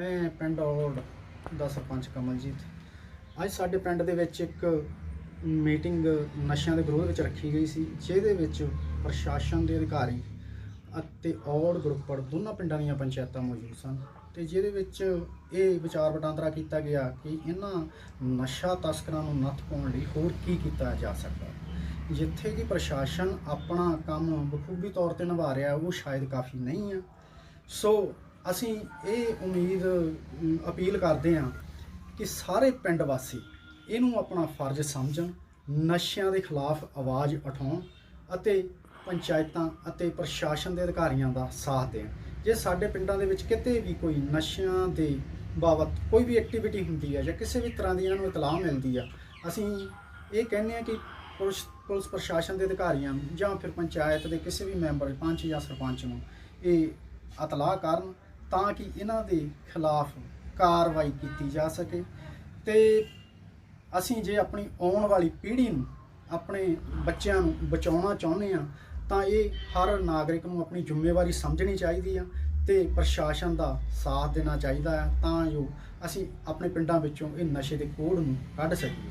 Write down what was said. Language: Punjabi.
ਮੈਂ ਪਿੰਡ ਔੜ ਦਾ ਸਰਪੰਚ ਕਮਲਜੀਤ। ਅੱਜ ਸਾਡੇ ਪਿੰਡ ਦੇ ਵਿੱਚ ਇੱਕ ਮੀਟਿੰਗ ਨਸ਼ਿਆਂ ਦੇ ਵਿਰੋਧ ਵਿੱਚ ਰੱਖੀ ਗਈ ਸੀ, ਜਿਹਦੇ ਵਿੱਚ ਪ੍ਰਸ਼ਾਸਨ ਦੇ ਅਧਿਕਾਰੀ ਅਤੇ ਔੜ ਗਰੁੱਪੜ ਦੋਨਾਂ ਪਿੰਡਾਂ ਦੀਆਂ ਪੰਚਾਇਤਾਂ ਮੌਜੂਦ ਸਨ ਤੇ ਜਿਹਦੇ ਵਿੱਚ ਇਹ ਵਿਚਾਰ ਵਟਾਂਦਰਾ ਕੀਤਾ ਗਿਆ ਕਿ ਇਹਨਾਂ ਨਸ਼ਾ ਤਸਕਰਾਂ ਨੂੰ ਨੱਥ ਪਾਉਣ ਲਈ ਹੋਰ ਕੀ ਕੀਤਾ ਜਾ ਸਕਦਾ ਜਿੱਥੇ ਕਿ ਪ੍ਰਸ਼ਾਸਨ ਆਪਣਾ ਕੰਮ ਬਖੂਬੀ ਤੌਰ ਤੇ ਨਿਭਾ ਰਿਹਾ, ਉਹ ਸ਼ਾਇਦ ਕਾਫੀ ਨਹੀਂ ਆ ਸੋ ਅਸੀਂ ਇਹ ਉਮੀਦ ਅਪੀਲ ਕਰਦੇ ਹਾਂ ਕਿ ਸਾਰੇ ਪਿੰਡ ਵਾਸੀ ਇਹਨੂੰ ਆਪਣਾ ਫਰਜ਼ ਸਮਝਣ, ਨਸ਼ਿਆਂ ਦੇ ਖਿਲਾਫ ਆਵਾਜ਼ ਉਠਾਉਣ ਅਤੇ ਪੰਚਾਇਤਾਂ ਅਤੇ ਪ੍ਰਸ਼ਾਸਨ ਦੇ ਅਧਿਕਾਰੀਆਂ ਦਾ ਸਾਥ ਦੇਣ। ਜੇ ਸਾਡੇ ਪਿੰਡਾਂ ਦੇ ਵਿੱਚ ਕਿਤੇ ਵੀ ਕੋਈ ਨਸ਼ਿਆਂ ਦੇ ਬਾਬਤ ਕੋਈ ਵੀ ਐਕਟੀਵਿਟੀ ਹੁੰਦੀ ਹੈ ਜਾਂ ਕਿਸੇ ਵੀ ਤਰ੍ਹਾਂ ਦੀ ਇਹਨਾਂ ਨੂੰ ਇਤਲਾਹ ਮਿਲਦੀ ਆ, ਅਸੀਂ ਇਹ ਕਹਿੰਦੇ ਆ ਕਿ ਪੁਲਿਸ ਪੁਲਿਸ ਪ੍ਰਸ਼ਾਸਨ ਦੇ ਅਧਿਕਾਰੀਆਂ ਨੂੰ ਜਾਂ ਫਿਰ ਪੰਚਾਇਤ ਦੇ ਕਿਸੇ ਵੀ ਮੈਂਬਰ, ਪੰਚ ਜਾਂ ਸਰਪੰਚ ਨੂੰ ਇਹ ਇਤਲਾਹ ਕਰਨ ਤਾਂ ਕਿ ਇਹਨਾਂ ਦੇ ਖਿਲਾਫ ਕਾਰਵਾਈ ਕੀਤੀ ਜਾ ਸਕੇ। ਤੇ ਅਸੀਂ ਜੇ ਆਪਣੀ ਆਉਣ ਵਾਲੀ ਪੀੜ੍ਹੀ ਨੂੰ, ਆਪਣੇ ਬੱਚਿਆਂ ਨੂੰ ਬਚਾਉਣਾ ਚਾਹੁੰਦੇ ਆ ਤਾਂ ਇਹ ਹਰ ਨਾਗਰਿਕ ਨੂੰ ਆਪਣੀ ਜ਼ਿੰਮੇਵਾਰੀ ਸਮਝਣੀ ਚਾਹੀਦੀ ਆ ਤੇ ਪ੍ਰਸ਼ਾਸਨ ਦਾ ਸਾਥ ਦੇਣਾ ਚਾਹੀਦਾ ਆ ਤਾਂ ਜੋ ਅਸੀਂ ਆਪਣੇ ਪਿੰਡਾਂ ਵਿੱਚੋਂ ਇਹ ਨਸ਼ੇ ਦੇ ਕੋੜ ਨੂੰ ਕੱਢ ਸਕੀਏ।